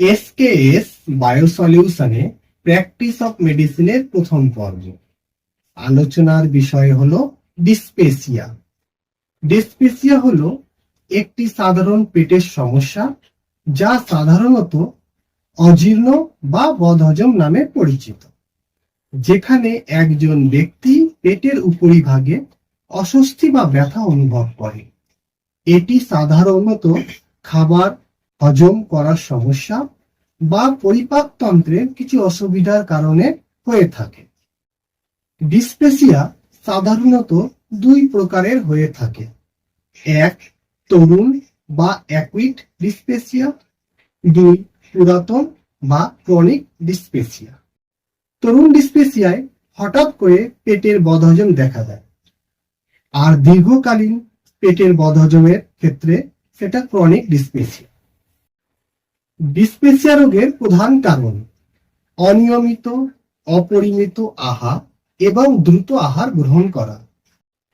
SKS বায়োসলিউশনে practice of মেডিসিনের প্রথম পর্ব। আলোচনার বিষয় হলো ডিসপেসিয়া ডিসপেসিয়া হলো একটি সাধারণ পেটের সমস্যা যা সাধারণত অজীর্ণ বা বদহজম নামে পরিচিত। যেখানে একজন ব্যক্তি পেটের উপরিভাগে অস্বস্তি বা ব্যথা অনুভব করে। এটি সাধারণত খাবার হজম করার সমস্যা বা পরিপাকতন্ত্রের কিছু অসুবিধার কারণে হয়ে থাকে। ডিসপেসিয়া সাধারণত দুই প্রকারের হয়ে থাকে। এক, তরুণ বা অ্যাকুইট ডিসপেসিয়া দুই, পুরাতন বা ক্রনিক ডিসপেসিয়া তরুণ ডিসপেসিয়ায় হঠাৎ করে পেটের বদহজম দেখা দেয়। আর দীর্ঘকালীন পেটের বদহজমের ক্ষেত্রে সেটা ক্রনিক ডিসপেসিয়া ডিসপেসিয়া রোগের প্রধান কারণ অনিয়মিত, অপরিমিত আহার এবং দ্রুত আহার গ্রহণ করা।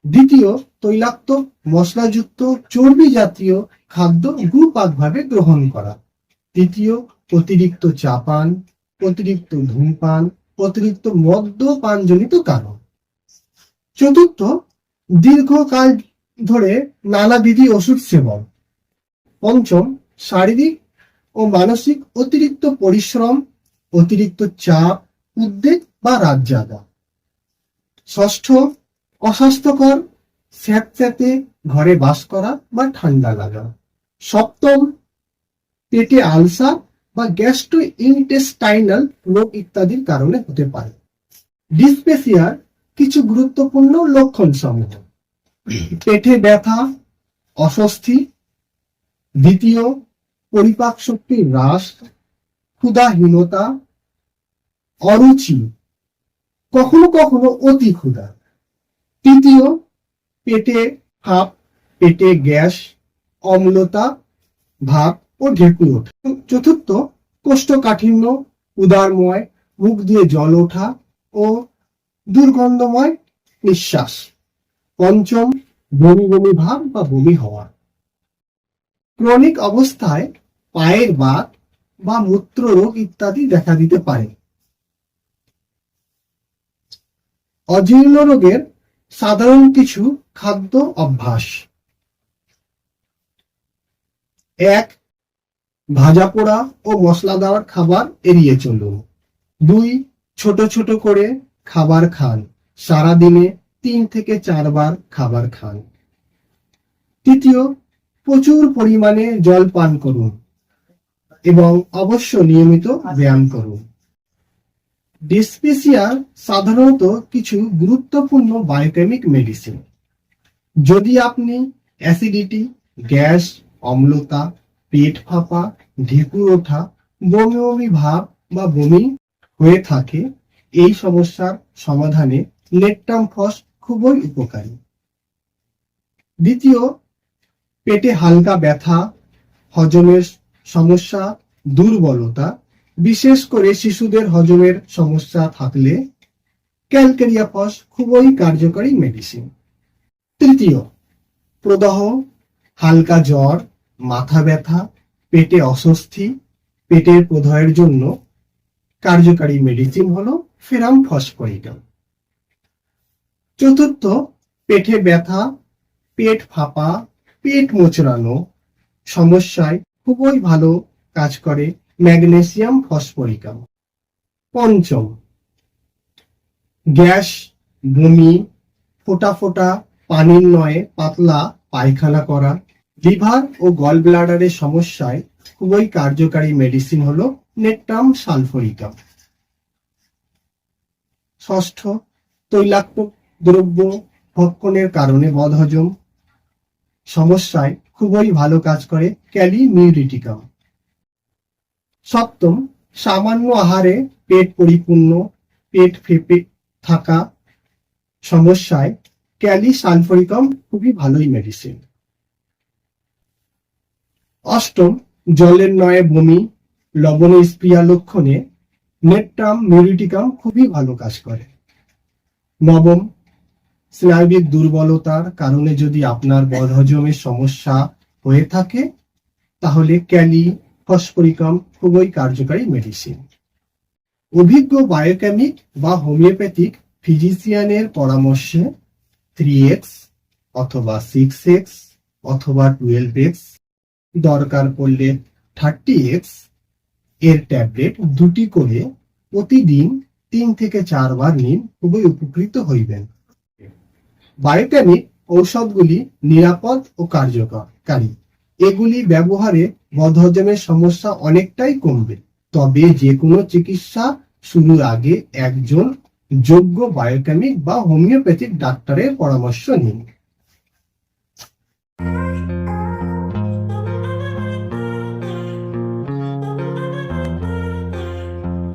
দ্বিতীয়, তৈলাক্ত, মশলাযুক্ত চর্বি জাতীয় খাদ্য গুপাকভাবে গ্রহণ করা। তৃতীয়, অতিরিক্ত চাপান অতিরিক্ত ধূমপান অতিরিক্ত মদ্যপানজনিত কারণ। চতুর্থ, দীর্ঘকাল ধরে নানাবিধি ওষুধ সেবন। পঞ্চম, শারীরিক ও মানসিক অতিরিক্ত পরিশ্রম, অতিরিক্ত চাপ, উদ্বেগ বা রাত জাগা ষষ্ঠ, অস্বাস্থ্যকর, স্যাঁতস্যাঁতে ঘরে বাস করা বা ঠান্ডা লাগা। সপ্তম, পেটে আলসার বা গ্যাস্ট্রো ইন্টেস্টাইনাল রোগ ইত্যাদির কারণে হতে পারে। ডিসপেসিয়ার কিছু গুরুত্বপূর্ণ লক্ষণ সমূহ পেটে ব্যথা, অস্বস্তি। দ্বিতীয় পরিপাক শক্তি হ্রাস, ক্ষুধাহীনতা, অরুচি, কখনো কখনো অতি ক্ষুধা। তৃতীয়, পেটে হাঁপ পেটে গ্যাস, অম্লতা ভাব ও ঢেকুর ওঠা। চতুর্থ, কোষ্ঠকাঠিন্য, উদারময়, মুখ দিয়ে জল ওঠা ও দুর্গন্ধময় নিঃশ্বাস। পঞ্চম, বমি বমি ভাব বা বমি হওয়া। ক্রনিক অবস্থায় পায়ের বাত বা মূত্র রোগ ইত্যাদি দেখা দিতে পারে। অজীর্ণ রোগের সাধারণ কিছু খাদ্য অভ্যাস। এক, ভাজা পোড়া ও মশলাদার খাবার এড়িয়ে চলুন। দুই, ছোট ছোট করে খাবার খান। সারাদিনে তিন থেকে চারবার খাবার খান। তৃতীয়, প্রচুর পরিমাণে জল পান করুন। এবং অবশ্য নিয়মিত ব্যায়াম করুন ডিসপেসিয়ার সাধারণত কিছু গুরুত্বপূর্ণ বায়োকেমিক মেডিসিন। যদি আপনি অ্যাসিডিটি, গ্যাস, অম্লতা, পেট ফাঁপা, ঢেকুর ওঠা, বমি বমি ভাব বা বমি হয়ে থাকে, এই সমস্যার সমাধানে লেট্টাম ফস খুবই উপকারী। দ্বিতীয়, পেটে হালকা ব্যথা, হজমের সমস্যা, দুর্বলতা, বিশেষ করে শিশুদের হজমের সমস্যা থাকলে ক্যালকেরিয়া ফস খুবই কার্যকরী মেডিসিন তৃতীয়, প্রদাহ, হালকা জ্বর, মাথা ব্যথা, পেটে অস্বস্তি, পেটের প্রদাহের জন্য কার্যকারী মেডিসিন হলো ফেরাম ফসফরিকাম চতুর্থ, পেটে ব্যথা, পেট ফাঁপা, পেট মোচড়ানো, সমস্যায় খুবই ভালো কাজ করে ম্যাগনেসিয়াম ফসফরিকাম। পঞ্চম, গ্যাস বমি ফোটা ফোটা পানির নয়ে পাতলা পায়খানা করা। লিভার ও গল ব্লাডারের সমস্যায় খুবই কার্যকারী মেডিসিন হল নেট্রাম সালফরিকাম। ষষ্ঠ, তৈলাক্ত দ্রব্য ভক্ষণের কারণে বদহজম। সমস্যায় খুবই ভালো কাজ করে ক্যালি মিউরিটিকাম সপ্তম, সামান্য আহারে পেট পরিপূর্ণ, পেট ফেপে থাকা সমস্যায় ক্যালি সালফরিকাম খুবই ভালোই মেডিসিন অষ্টম, জলের নয়ে বমি, লবণ স্প্রিয়া লক্ষণে নেট্রাম মিউরিটিকাম খুবই ভালো কাজ করে। নবম স্নায়বিক দুর্বলতার কারণে যদি আপনার বদহজমের সমস্যা হয়ে থাকে, তাহলে ক্যালি, ফসফরিকাম খুবই কার্যকারী মেডিসিন অভিজ্ঞ বায়োকেমিক বা হোমিওপ্যাথিক ফিজিশিয়ানের পরামর্শে থ্রি এক্স অথবা সিক্স এক্স অথবা টুয়েলভ এক্স দরকার পড়লে থার্টি এক্সের ট্যাবলেট দুটি করে প্রতিদিন তিন থেকে চারবার নিন, খুবই উপকৃত হইবেন। বায়োকেমিক ঔষধগুলি নিরাপদ ও কার্যকারী। এগুলি ব্যবহারে বদহজমের সমস্যা অনেকটাই কমবে। তবে যে কোনো চিকিৎসা শুরুর আগে একজন যোগ্য বায়োকেমিক বা হোমিওপ্যাথিক ডাক্তারের পরামর্শ নিন।